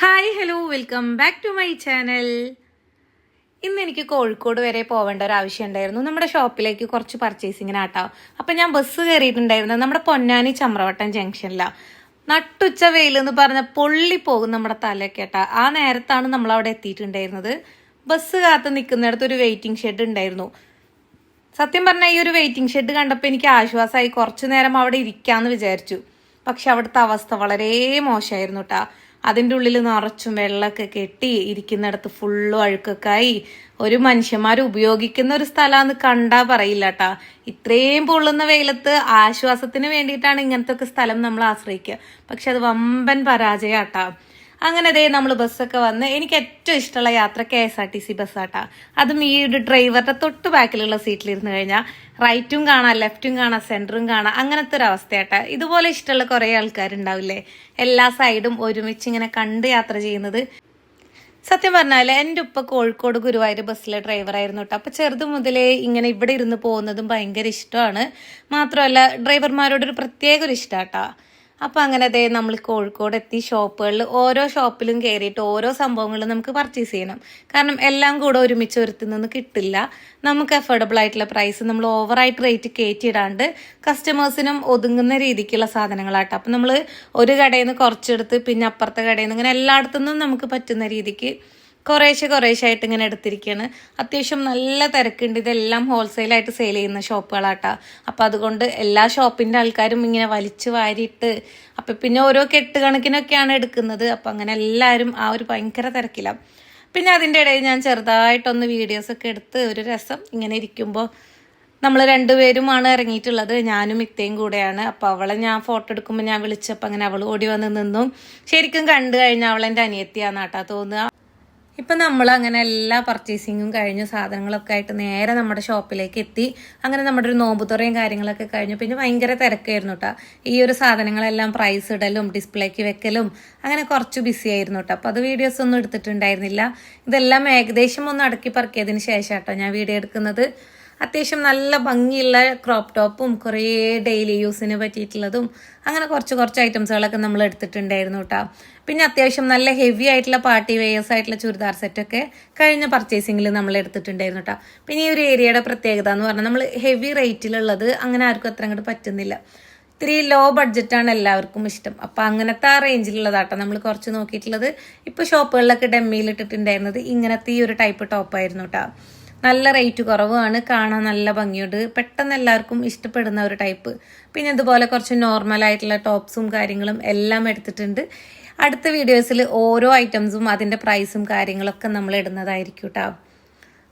Hi hello welcome back to my channel. ഇന്ന് എനിക്ക് കോഴിക്കോട് വരെ പോവേണ്ട ഒരു ആവശ്യം ഉണ്ടായിരുന്നു. നമ്മുടെ ഷോപ്പിലേക്ക് കുറച്ച് പർച്ചേസിങ്ങിന് ആട്ടോ അപ്പം ഞാൻ ബസ് കയറിയിട്ടുണ്ടായിരുന്നു നമ്മുടെ പൊന്നാനി ചമ്രവട്ടം ജംഗ്ഷനിലാണ് നട്ടുച്ച വെയിൽ എന്ന് പറഞ്ഞ പൊള്ളി പോകും നമ്മുടെ തലക്കേട്ട ആ നേരത്താണ് നമ്മൾ അവിടെ എത്തിയിട്ടുണ്ടായിരുന്നത്. ബസ് കാത്ത് നിൽക്കുന്നിടത്ത് ഒരു വെയിറ്റിംഗ് ഷെഡ് ഉണ്ടായിരുന്നു. സത്യം പറഞ്ഞാൽ ഈ ഒരു വെയിറ്റിംഗ് ഷെഡ് കണ്ടപ്പോൾ എനിക്ക് ആശ്വാസമായി കുറച്ചു നേരം അവിടെ ഇരിക്കാമെന്ന് വിചാരിച്ചു. പക്ഷെ അവിടുത്തെ അവസ്ഥ വളരെ മോശമായിരുന്നു കേട്ടാ. അതിന്റെ ഉള്ളിൽ നിറച്ചും വെള്ളമൊക്കെ കെട്ടി ഇരിക്കുന്നിടത്ത് ഫുള്ളും അഴുക്കൊക്കെ ആയി ഒരു മനുഷ്യന്മാർ ഉപയോഗിക്കുന്ന ഒരു സ്ഥലമാണെന്ന് കണ്ടാ പറയില്ല കേട്ടാ ഇത്രയും പൊള്ളുന്ന വെയിലത്ത് ആശ്വാസത്തിന് വേണ്ടിയിട്ടാണ് ഇങ്ങനത്തെ ഒക്കെ സ്ഥലം നമ്മൾ ആശ്രയിക്കുക. പക്ഷെ അത് വമ്പൻ പരാജയാട്ടാ അങ്ങനെ ദേ നമ്മൾ ബസ്സൊക്കെ വന്ന് എനിക്ക് ഏറ്റവും ഇഷ്ടമുള്ള യാത്ര K S R T C ബസ്സാട്ടാ. അതും ഈ ഒരു ഡ്രൈവറുടെ തൊട്ട് ബാക്കിലുള്ള സീറ്റിലിരുന്ന് കഴിഞ്ഞാൽ റൈറ്റും കാണാം ലെഫ്റ്റും കാണാം സെന്ററും കാണാം അങ്ങനത്തെ ഒരു അവസ്ഥയാട്ടാ. ഇതുപോലെ ഇഷ്ടമുള്ള കുറേ ആൾക്കാരുണ്ടാവില്ലേ? എല്ലാ സൈഡും ഒരുമിച്ച് ഇങ്ങനെ കണ്ട് യാത്ര ചെയ്യുന്നത്. സത്യം പറഞ്ഞാൽ എന്റെ ഉപ്പ കോഴിക്കോട് ഗുരുവായൂർ ബസ്സിലെ ഡ്രൈവറായിരുന്നു കേട്ടോ. അപ്പോൾ ചെറുത് മുതലേ ഇങ്ങനെ ഇവിടെ ഇരുന്ന് പോകുന്നതും ഭയങ്കര ഇഷ്ടമാണ്. മാത്രമല്ല ഡ്രൈവർമാരോടൊരു പ്രത്യേക ഒരു ഇഷ്ടമാട്ടോ അപ്പോൾ അങ്ങനെ ദേ നമ്മൾ കോഴിക്കോട് എത്തി ഷോപ്പുകളിൽ ഓരോ ഷോപ്പിലും കയറിയിട്ട് ഓരോ സംഭവങ്ങളും നമുക്ക് പർച്ചേസ് ചെയ്യണം. കാരണം എല്ലാം കൂടെ ഒരുമിച്ച് ഒരുത്തിൽ നിന്ന് കിട്ടില്ല. നമുക്ക് അഫോർഡബിൾ ആയിട്ടുള്ള പ്രൈസ് നമ്മൾ ഓവറായിട്ട് റേറ്റ് കയറ്റിയിടാണ്ട് കസ്റ്റമേഴ്സിനും ഒതുങ്ങുന്ന രീതിക്കുള്ള സാധനങ്ങളാട്ടോ. അപ്പം നമ്മൾ ഒരു കടയിൽ നിന്ന് കുറച്ചെടുത്ത് പിന്നെ അപ്പുറത്തെ കടയിൽ നിന്ന് ഇങ്ങനെ എല്ലായിടത്തുനിന്നും നമുക്ക് പറ്റുന്ന രീതിക്ക് കുറേശ്ശെ കുറേശ്ശെ ആയിട്ട് ഇങ്ങനെ എടുത്തിരിക്കുകയാണ് അത്യാവശ്യം നല്ല തിരക്കുണ്ട്. ഇതെല്ലാം ഹോൾസെയിലായിട്ട് സെയിൽ ചെയ്യുന്ന ഷോപ്പുകളാട്ടാ. അപ്പം അതുകൊണ്ട് എല്ലാ ഷോപ്പിന്റെ ആൾക്കാരും ഇങ്ങനെ വലിച്ചു വാരിയിട്ട് അപ്പം പിന്നെ ഓരോ കെട്ട് കണക്കിനൊക്കെയാണ് എടുക്കുന്നത്. അപ്പം അങ്ങനെ എല്ലാവരും ആ ഒരു ഭയങ്കര തിരക്കിലാണ് പിന്നെ അതിന്റെ ഇടയിൽ ഞാൻ ചെറുതായിട്ടൊന്ന് വീഡിയോസൊക്കെ എടുത്ത് ഒരു രസം ഇങ്ങനെ ഇരിക്കുമ്പോൾ നമ്മൾ രണ്ടുപേരുമാണ് ഇറങ്ങിയിട്ടുള്ളത്. ഞാനും ഇത്തയും കൂടെയാണ്. അപ്പോൾ അവളെ ഞാൻ ഫോട്ടോ എടുക്കുമ്പോൾ ഞാൻ വിളിച്ചപ്പോൾ അങ്ങനെ അവൾ ഓടി വന്ന് നിന്നു. ശരിക്കും കണ്ടു കഴിഞ്ഞാൽ അവളെന്റെ അനിയത്തിയാണെന്നാട്ടാ തോന്നുക. ഇപ്പം നമ്മൾ അങ്ങനെ എല്ലാ പർച്ചേസിങ്ങും കഴിഞ്ഞ് സാധനങ്ങളൊക്കെ ആയിട്ട് നേരെ നമ്മുടെ ഷോപ്പിലേക്ക് എത്തി. അങ്ങനെ നമ്മുടെ ഒരു നോമ്പുതുറയും കാര്യങ്ങളൊക്കെ കഴിഞ്ഞു. പിന്നെ ഭയങ്കര തിരക്കായിരുന്നു കേട്ടോ ഈ ഒരു സാധനങ്ങളെല്ലാം പ്രൈസ് ഇടലും ഡിസ്പ്ലേക്ക് വെക്കലും അങ്ങനെ കുറച്ച് ബിസി ആയിരുന്നു കേട്ടോ അപ്പോൾ അത് വീഡിയോസ് ഒന്നും എടുത്തിട്ടുണ്ടായിരുന്നില്ല. ഇതെല്ലാം ഏകദേശം ഒന്ന് അടക്കി പറക്കിയതിന് ശേഷം കേട്ടോ ഞാൻ വീഡിയോ എടുക്കുന്നത്. അത്യാവശ്യം നല്ല ഭംഗിയുള്ള ക്രോപ്പ് ടോപ്പും കുറേ ഡെയിലി യൂസിന് പറ്റിയിട്ടുള്ളതും അങ്ങനെ കുറച്ച് കുറച്ച് ഐറ്റംസുകളൊക്കെ നമ്മൾ എടുത്തിട്ടുണ്ടായിരുന്നു കേട്ടോ പിന്നെ അത്യാവശ്യം നല്ല ഹെവി ആയിട്ടുള്ള പാർട്ടി വെയേഴ്സ് ആയിട്ടുള്ള ചുരിദാർ സെറ്റൊക്കെ കഴിഞ്ഞ പർച്ചേസിങ്ങിൽ നമ്മൾ എടുത്തിട്ടുണ്ടായിരുന്നു കേട്ടോ പിന്നെ ഈ ഒരു ഏരിയയുടെ പ്രത്യേകത എന്ന് പറഞ്ഞാൽ നമ്മൾ ഹെവി റേറ്റിലുള്ളത് അങ്ങനെ ആർക്കും അത്ര അങ്ങോട്ട് പറ്റുന്നില്ല. ഇത്തിരി ലോ ബഡ്ജറ്റാണ് എല്ലാവർക്കും ഇഷ്ടം. അപ്പം അങ്ങനത്തെ ആ റേഞ്ചിലുള്ളതാട്ടോ നമ്മൾ കുറച്ച് നോക്കിയിട്ടുള്ളത്. ഇപ്പോൾ ഷോപ്പുകളിലൊക്കെ ഡെമ്മിയിൽ ഇട്ടിട്ടുണ്ടായിരുന്നത് ഇങ്ങനത്തെ ഈ ഒരു ടൈപ്പ് ടോപ്പായിരുന്നു കേട്ടോ നല്ല റേറ്റ് കുറവാണ്. കാണാൻ നല്ല ഭംഗിയുണ്ട്. പെട്ടെന്ന് എല്ലാവർക്കും ഇഷ്ടപ്പെടുന്ന ഒരു ടൈപ്പ് പിന്നെ ഇതുപോലെ കുറച്ച് നോർമൽ ആയിട്ടുള്ള ടോപ്സും കാര്യങ്ങളും എല്ലാം എടുത്തിട്ടുണ്ട്. അടുത്ത വീഡിയോസിൽ ഓരോ ഐറ്റംസും അതിന്റെ പ്രൈസും കാര്യങ്ങളൊക്കെ നമ്മൾ ഇടുന്നതായിരിക്കും കേട്ടോ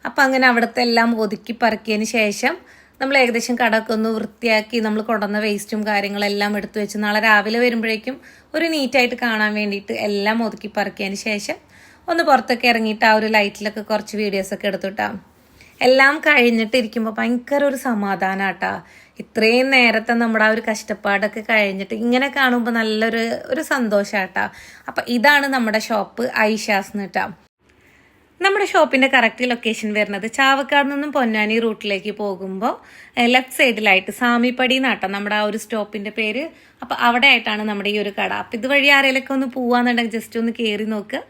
അപ്പം അങ്ങനെ അവിടുത്തെ എല്ലാം ഒതുക്കി പറക്കിയതിന് ശേഷം നമ്മൾ ഏകദേശം കടമൊക്കെ ഒന്ന് വൃത്തിയാക്കി നമ്മൾ കൊണ്ടുവന്ന വേസ്റ്റും കാര്യങ്ങളെല്ലാം എടുത്തു വെച്ച് നാളെ രാവിലെ വരുമ്പോഴേക്കും ഒരു നീറ്റായിട്ട് കാണാൻ വേണ്ടിയിട്ട് എല്ലാം ഒതുക്കി പറക്കിയതിന് ശേഷം ഒന്ന് പുറത്തൊക്കെ ഇറങ്ങിയിട്ട് ആ ഒരു ലൈറ്റിലൊക്കെ കുറച്ച് വീഡിയോസൊക്കെ എടുത്തുട്ടാ എല്ലാം കഴിഞ്ഞിട്ടിരിക്കുമ്പോൾ ഭയങ്കര ഒരു സമാധാനാട്ടാ. ഇത്രയും നേരത്തെ നമ്മുടെ ആ ഒരു കഷ്ടപ്പാടൊക്കെ കഴിഞ്ഞിട്ട് ഇങ്ങനെ കാണുമ്പോൾ നല്ലൊരു ഒരു സന്തോഷാട്ടാ. അപ്പം ഇതാണ് നമ്മുടെ ഷോപ്പ് ഐഷാസ് എന്നിട്ടാ നമ്മുടെ ഷോപ്പിന്റെ കറക്റ്റ് ലൊക്കേഷൻ വരുന്നത് ചാവക്കാട് നിന്നും പൊന്നാനി റൂട്ടിലേക്ക് പോകുമ്പോൾ ലെഫ്റ്റ് സൈഡിലായിട്ട് സാമിപ്പടി നാട്ടം നമ്മുടെ ആ ഒരു സ്റ്റോപ്പിന്റെ പേര്. അപ്പോൾ അവിടെ ആയിട്ടാണ് നമ്മുടെ ഈ ഒരു കട. അപ്പം ഇതുവഴി ആരെങ്കിലൊക്കെ ഒന്ന് പോവാന്നുണ്ടെങ്കിൽ ജസ്റ്റ് ഒന്ന് കയറി നോക്കുക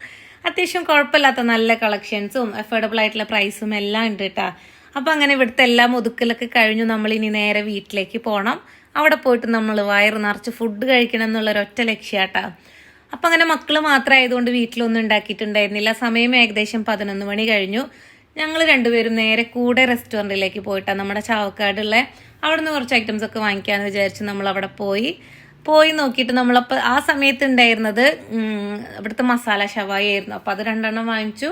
അത്യാവശ്യം കുഴപ്പമില്ലാത്ത നല്ല കളക്ഷൻസും അഫോർഡബിൾ ആയിട്ടുള്ള പ്രൈസും എല്ലാം ഉണ്ട് കേട്ടാ അപ്പോൾ അങ്ങനെ ഇവിടുത്തെ എല്ലാം ഒതുക്കലൊക്കെ കഴിഞ്ഞു. നമ്മൾ ഇനി നേരെ വീട്ടിലേക്ക് പോകണം അവിടെ പോയിട്ട് നമ്മൾ വയറ് നിറച്ച് ഫുഡ് കഴിക്കണം എന്നുള്ള ഒരൊറ്റ ലക്ഷ്യാട്ടാ അപ്പം അങ്ങനെ മക്കൾ മാത്രമായതുകൊണ്ട് വീട്ടിലൊന്നും ഉണ്ടാക്കിയിട്ടുണ്ടായിരുന്നില്ല. സമയം ഏകദേശം പതിനൊന്ന് മണി കഴിഞ്ഞു. ഞങ്ങൾ രണ്ടുപേരും നേരെ കൂടെ റെസ്റ്റോറന്റിലേക്ക് പോയിട്ടാണ് നമ്മുടെ ചാവക്കാടുള്ള അവിടെ നിന്ന് കുറച്ച് ഐറ്റംസ് ഒക്കെ വാങ്ങിക്കാമെന്ന് വിചാരിച്ച് നമ്മൾ അവിടെ പോയി. പോയി നോക്കിയിട്ട് നമ്മളപ്പോൾ ആ സമയത്ത് ഉണ്ടായിരുന്നത് ഇവിടുത്തെ മസാല ഷവായി ആയിരുന്നു. അപ്പോൾ അത് രണ്ടെണ്ണം വാങ്ങിച്ചു.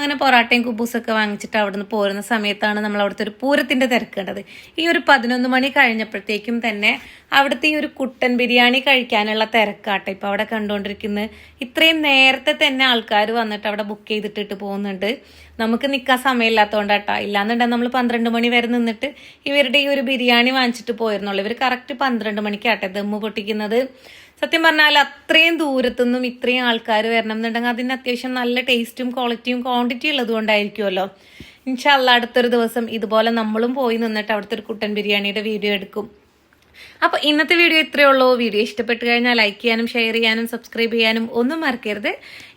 അങ്ങനെ പൊറാട്ടയും കുബൂസൊക്കെ വാങ്ങിച്ചിട്ട് അവിടുന്ന് പോരുന്ന സമയത്താണ് നമ്മൾ അവിടുത്തെ ഒരു പൂരത്തിന്റെ തിരക്കേണ്ടത് ഈ ഒരു പതിനൊന്ന് മണി കഴിഞ്ഞപ്പോഴത്തേക്കും തന്നെ അവിടുത്തെ ഈ ഒരു കുട്ടൻ ബിരിയാണി കഴിക്കാനുള്ള തിരക്കാട്ടെ. ഇപ്പോൾ അവിടെ കണ്ടുകൊണ്ടിരിക്കുന്നത് ഇത്രയും നേരത്തെ തന്നെ ആൾക്കാർ വന്നിട്ട് അവിടെ ബുക്ക് ചെയ്തിട്ടിട്ട് പോകുന്നുണ്ട്. നമുക്ക് നിൽക്കാൻ സമയമില്ലാത്തതുകൊണ്ടാട്ടോ ഇല്ലാന്നുണ്ടെങ്കിൽ നമ്മൾ പന്ത്രണ്ട് മണി വരെ നിന്നിട്ട് ഇവരുടെ ഈ ഒരു ബിരിയാണി വാങ്ങിച്ചിട്ട് പോയിരുന്നുള്ളൂ. ഇവർ കറക്റ്റ് പന്ത്രണ്ട് മണിക്കാട്ടെ ദമ്മ് പൊട്ടിക്കുന്നത്. സത്യം പറഞ്ഞാൽ അത്രയും ദൂരത്തുനിന്നും ഇത്രയും ആൾക്കാർ വരണം എന്നുണ്ടെങ്കിൽ അതിന് അത്യാവശ്യം നല്ല ടേസ്റ്റും ക്വാളിറ്റിയും ക്വാണ്ടിറ്റിയും ഉള്ളത് കൊണ്ടായിരിക്കുമല്ലോ. ഇൻഷാല്ല അടുത്തൊരു ദിവസം ഇതുപോലെ നമ്മളും പോയി നിന്നിട്ട് അവിടുത്തെ ഒരു കുട്ടൻ ബിരിയാണിയുടെ വീഡിയോ എടുക്കും. അപ്പോൾ ഇന്നത്തെ വീഡിയോ ഇത്രയേ ഉള്ളൂ. വീഡിയോ ഇഷ്ടപ്പെട്ട് കഴിഞ്ഞാൽ ലൈക്ക് ചെയ്യാനും ഷെയർ ചെയ്യാനും സബ്സ്ക്രൈബ് ചെയ്യാനും ഒന്നും മറക്കരുത്.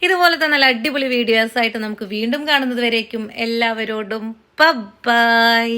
ഇതുപോലത്തെ നല്ല അടിപൊളി വീഡിയോസ് ആയിട്ട് നമുക്ക് വീണ്ടും കാണുന്നത് വരേക്കും. എല്ലാവരോടും ബൈ